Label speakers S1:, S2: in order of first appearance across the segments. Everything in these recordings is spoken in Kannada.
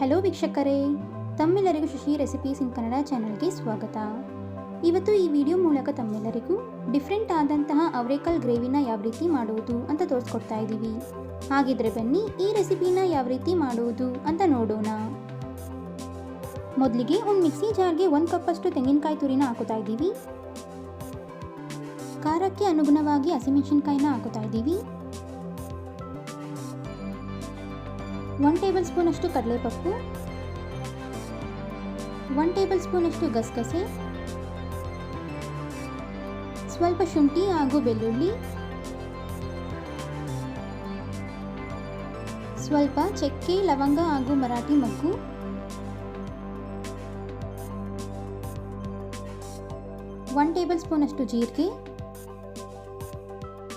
S1: ಹಲೋ ವೀಕ್ಷಕರೇ, ತಮ್ಮೆಲ್ಲರಿಗೂ ಶಶಿ ರೆಸಿಪೀಸ್ ಇನ್ ಕನ್ನಡ ಚಾನಲ್ಗೆ ಸ್ವಾಗತ. ಇವತ್ತು ಈ ವಿಡಿಯೋ ಮೂಲಕ ತಮ್ಮೆಲ್ಲರಿಗೂ ಡಿಫ್ರೆಂಟ್ ಆದಂತಹ ಅವರೇಕಲ್ ಗ್ರೇವಿನ ಯಾವ ರೀತಿ ಮಾಡುವುದು ಅಂತ ತೋರಿಸ್ಕೊಡ್ತಾ ಇದ್ದೀವಿ. ಹಾಗಿದ್ರೆ ಬನ್ನಿ ಈ ರೆಸಿಪಿನ ಯಾವ ರೀತಿ ಮಾಡುವುದು ಅಂತ ನೋಡೋಣ. ಮೊದಲಿಗೆ ಒಂದು ಮಿಕ್ಸಿ ಜಾರ್ಗೆ ಒಂದು ಕಪ್ಪಷ್ಟು ತೆಂಗಿನಕಾಯಿ ತುರಿನ ಹಾಕೋತಾ ಇದ್ದೀವಿ. ಖಾರಕ್ಕೆ ಅನುಗುಣವಾಗಿ ಹಸಿಮೆಣಸಿನ್ಕಾಯಿನ ಹಾಕೋತಾ ಇದ್ದೀವಿ. ಒನ್ ಟೇಬಲ್ ಸ್ಪೂನಷ್ಟು ಕಡಲೆಪಪ್ಪು. ಒನ್ ಟೇಬಲ್ ಸ್ಪೂನಷ್ಟು ಗಸಗಸೆ. ಸ್ವಲ್ಪ ಶುಂಠಿ ಹಾಗೂ ಬೆಳ್ಳುಳ್ಳಿ. ಸ್ವಲ್ಪ ಚಕ್ಕೆ, ಲವಂಗ ಹಾಗೂ ಮರಾಠಿ ಮಗ್ಗು. ಒನ್ ಟೇಬಲ್ ಸ್ಪೂನಷ್ಟು ಜೀರಿಗೆ.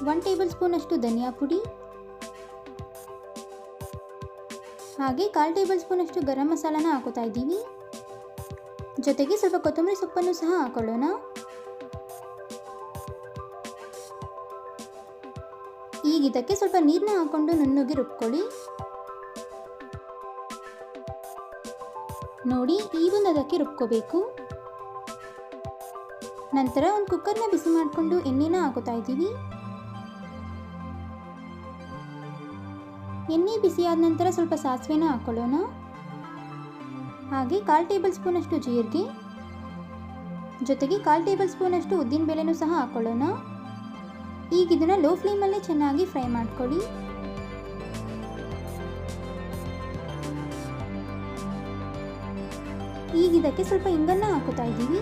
S1: ಒನ್ ಟೇಬಲ್ ಸ್ಪೂನಷ್ಟು ಧನಿಯಾ ಪುಡಿ. ಹಾಗೆ ಕಾಲು ಟೇಬಲ್ ಸ್ಪೂನಷ್ಟು ಗರಂ ಮಸಾಲಾನ ಹಾಕೋತಾ ಇದ್ದೀವಿ. ಜೊತೆಗೆ ಸ್ವಲ್ಪ ಕೊತ್ತಂಬರಿ ಸೊಪ್ಪನ್ನು ಸಹ ಹಾಕೊಳ್ಳೋಣ. ಈಗ ಇದಕ್ಕೆ ಸ್ವಲ್ಪ ನೀರನ್ನ ಹಾಕೊಂಡು ನುಣ್ಣಗೆ ರುಬ್ಕೊಳ್ಳಿ. ನೋಡಿ, ಈ ಒಂದು ಅದಕ್ಕೆ ರುಬ್ಕೋಬೇಕು. ನಂತರ ಒಂದು ಕುಕ್ಕರ್ನ ಬಿಸಿ ಮಾಡಿಕೊಂಡು ಎಣ್ಣೆನ ಹಾಕೋತಾ ಇದ್ದೀವಿ. ಎಣ್ಣೆ ಬಿಸಿಯಾದ ನಂತರ ಸ್ವಲ್ಪ ಸಾಸಿವೆನ ಹಾಕೊಳ್ಳೋಣ. ಹಾಗೆ ಕಾಲು ಟೇಬಲ್ ಸ್ಪೂನಷ್ಟು ಜೀರಿಗೆ. ಜೊತೆಗೆ ಕಾಲು ಟೇಬಲ್ ಸ್ಪೂನಷ್ಟು ಉದ್ದಿನ ಬೇಳೆನೂ ಸಹ ಹಾಕೊಳ್ಳೋಣ. ಈಗ ಇದನ್ನು ಲೋ ಫ್ಲೇಮಲ್ಲೇ ಚೆನ್ನಾಗಿ ಫ್ರೈ ಮಾಡ್ಕೊಳ್ಳಿ. ಈಗ ಇದಕ್ಕೆ ಸ್ವಲ್ಪ ಇಂಗನ್ನ ಹಾಕೋತಾ ಇದ್ದೀವಿ.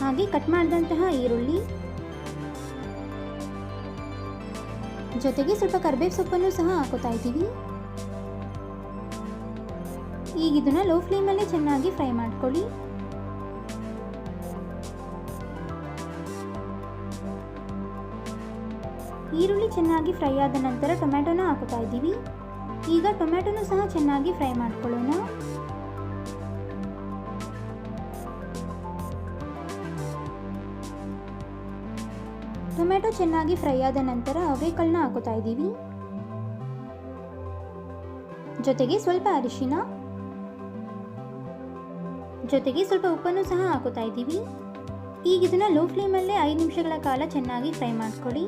S1: ಹಾಗೆ ಕಟ್ ಮಾಡಿದಂತಹ ಈರುಳ್ಳಿ. ಜೊತೆಗೆ ಸ್ವಲ್ಪ ಕರ್ಬೇವು ಸೊಪ್ಪನ್ನು ಸಹ ಹಾಕೋತಾ ಇದ್ದೀವಿ. ಈಗ ಇದನ್ನ ಲೋ ಫ್ಲೇಮಲ್ಲೇ ಚೆನ್ನಾಗಿ ಫ್ರೈ ಮಾಡ್ಕೊಳ್ಳಿ. ಈರುಳ್ಳಿ ಚೆನ್ನಾಗಿ ಫ್ರೈ ಆದ ನಂತರ ಟೊಮ್ಯಾಟೊನ ಹಾಕೋತಾ ಇದ್ದೀವಿ. ಈಗ ಟೊಮ್ಯಾಟೊನು ಸಹ ಚೆನ್ನಾಗಿ ಫ್ರೈ ಮಾಡ್ಕೊಳ್ಳೋಣ. ಟೊಮ್ಯಾಟೊ ಚೆನ್ನಾಗಿ ಫ್ರೈ ಆದ ನಂತರ ಅವರೆಕಾಳನ್ನ ಹಾಕೋತಾ ಇದ್ದೀವಿ. ಜೊತೆಗೆ ಸ್ವಲ್ಪ ಅರಿಶಿನ. ಜೊತೆಗೆ ಸ್ವಲ್ಪ ಉಪ್ಪನ್ನು ಸಹ ಹಾಕೋತಾ ಇದ್ದೀವಿ. ಈಗ ಇದನ್ನ ಲೋ ಫ್ಲೇಮಲ್ಲೇ ಐದು ನಿಮಿಷಗಳ ಕಾಲ ಚೆನ್ನಾಗಿ ಫ್ರೈ ಮಾಡ್ಕೊಳ್ಳಿ.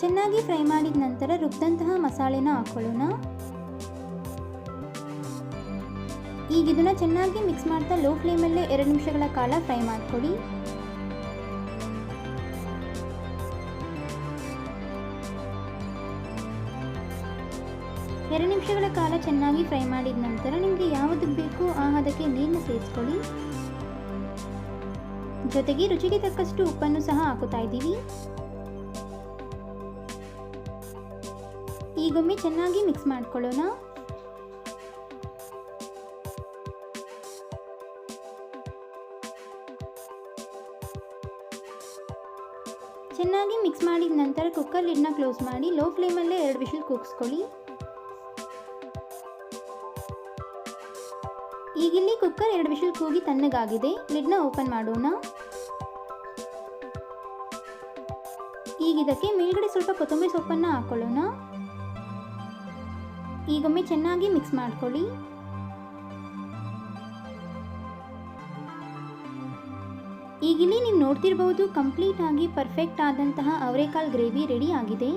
S1: ಚೆನ್ನಾಗಿ ಫ್ರೈ ಮಾಡಿದ ನಂತರ ರುಬ್ಬಿದಂತಹ ಮಸಾಲೆನ ಹಾಕೊಳ್ಳೋಣ. ಈಗ ಇದನ್ನು ಚೆನ್ನಾಗಿ ಮಿಕ್ಸ್ ಮಾಡ್ತಾ ಲೋ ಫ್ಲೇಮಲ್ಲೇ ಎರಡು ನಿಮಿಷಗಳ ಕಾಲ ಫ್ರೈ ಮಾಡಿಕೊಡಿ. ಎರಡು ನಿಮಿಷಗಳ ಕಾಲ ಚೆನ್ನಾಗಿ ಫ್ರೈ ಮಾಡಿದ ನಂತರ ನಿಮಗೆ ಯಾವುದು ಬೇಕು ಆ ಅದಕ್ಕೆ ನೀರನ್ನು ಸೇರಿಸ್ಕೊಳ್ಳಿ ಜೊತೆಗೆ ರುಚಿಗೆ ತಕ್ಕಷ್ಟು ಉಪ್ಪನ್ನು ಸಹ ಹಾಕುತ್ತಾ ಇದ್ದೀವಿ. ಈಗೊಮ್ಮೆ ಚೆನ್ನಾಗಿ ಮಿಕ್ಸ್ ಮಾಡ್ಕೊಳ್ಳೋಣ. ಚೆನ್ನಾಗಿ ಮಿಕ್ಸ್ ಮಾಡಿದ ನಂತರ ಕುಕ್ಕರ್ ಲಿಡ್ನ ಕ್ಲೋಸ್ ಮಾಡಿ ಲೋ ಫ್ಲೇಮಲ್ಲೇ ಎರಡು ವಿಷಲ್ ಕೂಗಿಸ್ಕೊಳ್ಳಿ. ಈಗಿಲ್ಲಿ ಕುಕ್ಕರ್ ಎರಡು ವಿಷಲ್ ಕೂಗಿ ತಣ್ಣಗಾಗಿದೆ. ಲಿಡ್ನ ಓಪನ್ ಮಾಡೋಣ. ಈಗ ಇದಕ್ಕೆ ಮೇಲ್ಗಡೆ ಸ್ವಲ್ಪ ಕೊತ್ತಂಬರಿ ಸೊಪ್ಪನ್ನು ಹಾಕೊಳ್ಳೋಣ. ಈಗೊಮ್ಮೆ ಚೆನ್ನಾಗಿ ಮಿಕ್ಸ್ ಮಾಡ್ಕೊಳ್ಳಿ. ಈಗಿಲ್ಲಿ ನೀವು ನೋಡ್ತಿರ್ಬೋದು ಕಂಪ್ಲೀಟ್ ಆಗಿ ಪರ್ಫೆಕ್ಟ್ ಆದಂತಹ ಅವರೆಕಾಳು ಗ್ರೇವಿ ರೆಡಿ ಆಗಿದೆ.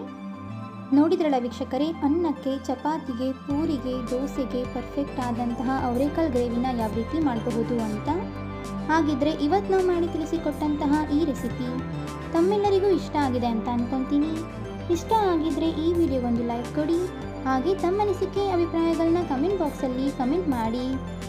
S1: ನೋಡಿದ್ರಲ್ಲ ವೀಕ್ಷಕರೇ, ಅನ್ನಕ್ಕೆ, ಚಪಾತಿಗೆ, ಪೂರಿಗೆ, ದೋಸೆಗೆ ಪರ್ಫೆಕ್ಟ್ ಆದಂತಹ ಅವರೆಕಾಳು ಗ್ರೇವಿನ ಯಾವ ರೀತಿ ಮಾಡಬಹುದು ಅಂತ? ಹಾಗಿದ್ರೆ ಇವತ್ತು ನಾವು ಮಾಡಿ ತಿಳಿಸಿಕೊಟ್ಟಂತಹ ಈ ರೆಸಿಪಿ ತಮ್ಮೆಲ್ಲರಿಗೂ ಇಷ್ಟ ಆಗಿದೆ ಅಂತ ಅನ್ಕೊಂತೀನಿ. ಇಷ್ಟ ಆಗಿದ್ರೆ ಈ ವಿಡಿಯೋ ಒಂದು ಲೈಕ್ ಕೊಡಿ. ಹಾಗೆ ತಮ್ಮ ಅನಿಸಿಕೆ ಅಭಿಪ್ರಾಯಗಳನ್ನ ಕಮೆಂಟ್ ಬಾಕ್ಸಲ್ಲಿ ಕಮೆಂಟ್ ಮಾಡಿ.